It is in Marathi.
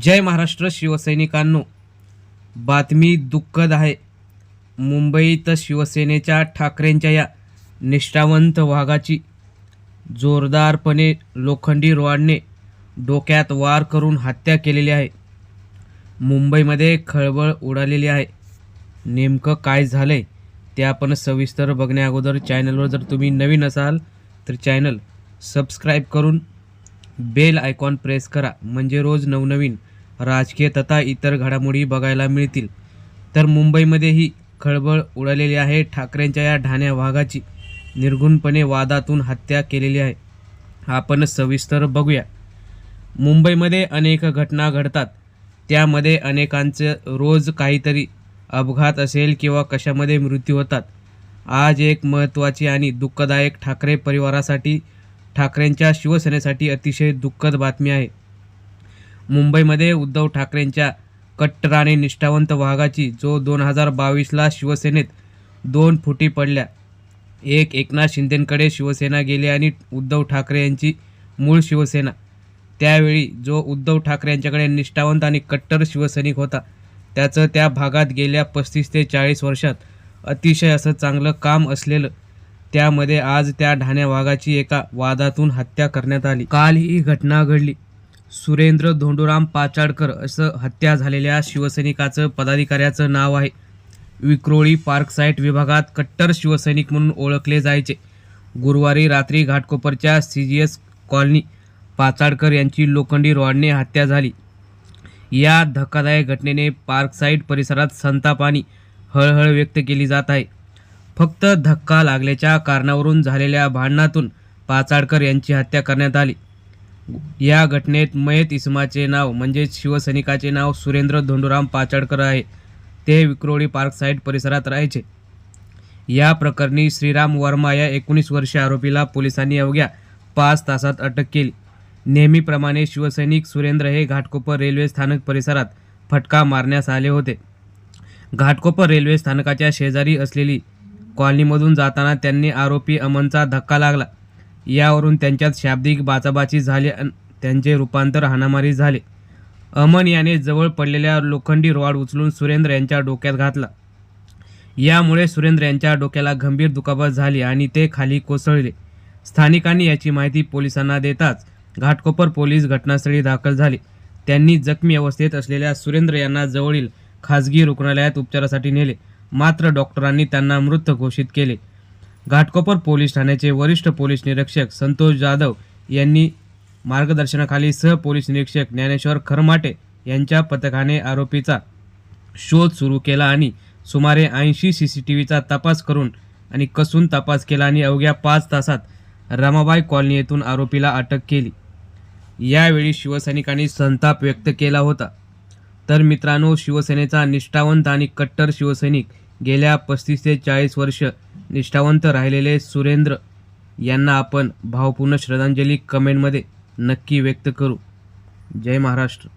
जय महाराष्ट्र शिवसैनिकांनो. बातमी दुःखद आहे. मुंबईत शिवसेनेच्या ठाकरेंच्या या निष्ठावंत वाघाची जोरदारपणे लोखंडी रॉडने डोक्यात वार करून हत्या केलेली आहे. मुंबईमध्ये खळबळ उडालेली आहे. नेमकं काय झालं आहे ते आपण सविस्तर बघण्याअगोदर चॅनलवर जर तुम्ही नवीन असाल तर चॅनल सबस्क्राईब करून बेल आयकॉन प्रेस करा. म्हणजे रोज नवनवीन राजकीय तथा इतर घडामोडी बघायला मिळतील. तर मुंबईमध्येही खळबळ उडालेली आहे. ठाकरेंच्या या ढाण्या वाघाची निर्गुणपणे वादातून हत्या केलेली आहे. आपण सविस्तर बघूया. मुंबईमध्ये अनेक घटना घडतात. त्यामध्ये अनेकांचं रोज काहीतरी अपघात असेल किंवा कशामध्ये मृत्यू होतात. आज एक महत्त्वाची आणि दुःखदायक ठाकरे परिवारासाठी ठाकरेंच्या शिवसेनेसाठी अतिशय दुःखद बातमी आहे. मुंबईमध्ये उद्धव ठाकरेंच्या कट्टर आणि निष्ठावंत वाघाची जो दोन हजार बावीसला शिवसेनेत दोन फुटी पडल्या. एक एकनाथ शिंदेंकडे शिवसेना गेली आणि उद्धव ठाकरे यांची मूळ शिवसेना. त्यावेळी जो उद्धव ठाकरे यांच्याकडे निष्ठावंत आणि कट्टर शिवसैनिक होता त्याचं त्या भागात गेल्या पस्तीस ते चाळीस वर्षात अतिशय असं चांगलं काम असलेलं त्यामध्ये आज त्या ढाण्या वाघाची एका वादातून हत्या करण्यात आली. काल ही घटना घडली. सुरेंद्र धोंडूराम पाचाडकर असं हत्या झालेल्या शिवसैनिकाचं पदाधिकाऱ्याचं नाव आहे. विक्रोळी पार्कसाईट विभागात कट्टर शिवसैनिक म्हणून ओळखले जायचे. गुरुवारी रात्री घाटकोपरच्या C G S colony Pachadkar यांची लोखंडी रॉडने हत्या झाली. या धक्कादायक घटनेने पार्कसाईट परिसरात संताप आणि हळहळ व्यक्त केली जात आहे. फक्त धक्का लागल्याच्या कारणावरून झालेल्या भांडणातून पाचाडकर यांची हत्या करण्यात आली. या घटनेत मयत इसमाचे नाव म्हणजेच शिवसैनिकाचे नाव सुरेंद्र धोंडूराम पाचाडकर आहे. ते विक्रोळी पार्क साईट परिसरात राहायचे. या प्रकरणी श्रीराम वर्मा या एकोणीस वर्षीय आरोपीला पोलिसांनी अवघ्या पाच तासात अटक केली. नेहमीप्रमाणे शिवसैनिक सुरेंद्र हे घाटकोपर रेल्वे स्थानक परिसरात फटका मारण्यास आले होते. घाटकोपर रेल्वे स्थानकाच्या शेजारी असलेली कॉलनीमधून जाताना त्यांनी आरोपी अमनचा धक्का लागला. यावरून त्यांच्यात शाब्दिक बाचाबाची झाली त्यांचे रूपांतर हाणामारी झाले. अमन याने जवळ पडलेल्या लोखंडी रॉड उचलून सुरेंद्र यांच्या डोक्यात घातला. यामुळे सुरेंद्र यांच्या डोक्याला गंभीर दुखापत झाली आणि ते खाली कोसळले. स्थानिकांनी याची माहिती पोलिसांना देताच घाटकोपर पोलीस घटनास्थळी दाखल झाले. त्यांनी जखमी अवस्थेत असलेल्या सुरेंद्र यांना जवळील खाजगी रुग्णालयात उपचारासाठी नेले. मात्र डॉक्टरांनी त्यांना मृत घोषित केले. घाटकोपर पोलीस ठाण्याचे वरिष्ठ पोलीस निरीक्षक संतोष जाधव यांनी मार्गदर्शनाखाली सह पोलीस निरीक्षक ज्ञानेश्वर खरमाटे यांच्या पथकाने आरोपीचा शोध सुरू केला आणि सुमारे ऐंशी सी सी टी व्हीचा तपास करून आणि कसून तपास केला आणि अवघ्या पाच तासात रमाबाई कॉलनी येथून आरोपीला अटक केली. यावेळी शिवसैनिकांनी संताप व्यक्त केला होता. तर मित्रांनो शिवसेनेचा निष्ठावंत आणि कट्टर शिवसैनिक गेल्या पस्तीस ते चाळीस वर्ष निष्ठावंत राहिलेले सुरेंद्र यांना आपण भावपूर्ण श्रद्धांजली कमेंटमध्ये नक्की व्यक्त करू. जय महाराष्ट्र.